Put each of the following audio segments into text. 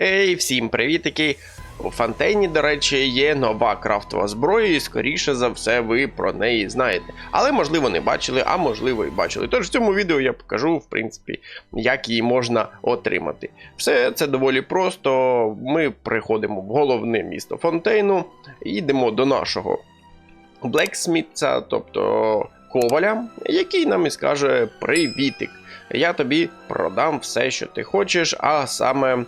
Ей, всім привітики! У Фонтейні, до речі, є нова крафтова зброя, і скоріше за все ви про неї знаєте. Але можливо не бачили, а можливо і бачили. Тож в цьому відео я покажу, в принципі, як її можна отримати. Все це доволі просто. Ми приходимо в головне місто Фонтейну, їдемо до нашого Блексмітца, тобто коваля, який нам і скаже Привітик. Я тобі продам все, що ти хочеш, а саме,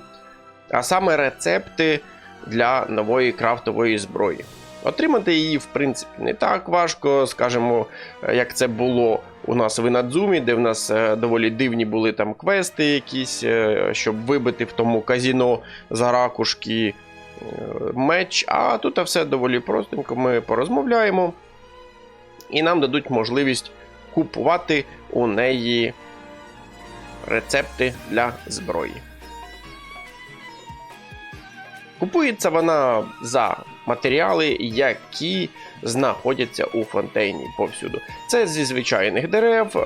а саме рецепти для нової крафтової зброї. Отримати її, в принципі, не так важко, скажімо, як це було у нас в Інадзумі, де в нас е, доволі дивні були там квести якісь, е, щоб вибити в тому казіно за ракушки е, меч. А тут все доволі простенько. Ми порозмовляємо, і нам дадуть можливість купувати у неї рецепти для зброї. Купується вона за матеріали, які знаходяться у фонтейні повсюду. Це зі звичайних дерев, е,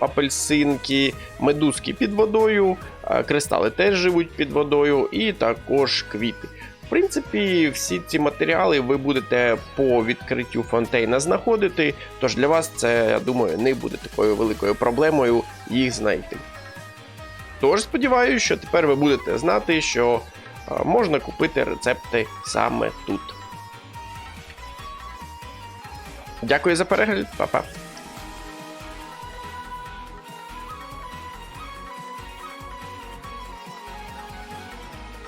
апельсинки, медузки під водою, е, кристали теж живуть під водою, і також квіти. В принципі, всі ці матеріали ви будете по відкриттю фонтейна знаходити, тож для вас це, я думаю, не буде такою великою проблемою їх знайти. Тож сподіваюся, що тепер ви будете знати, що можна купити рецепти саме тут. Дякую за перегляд, па-па.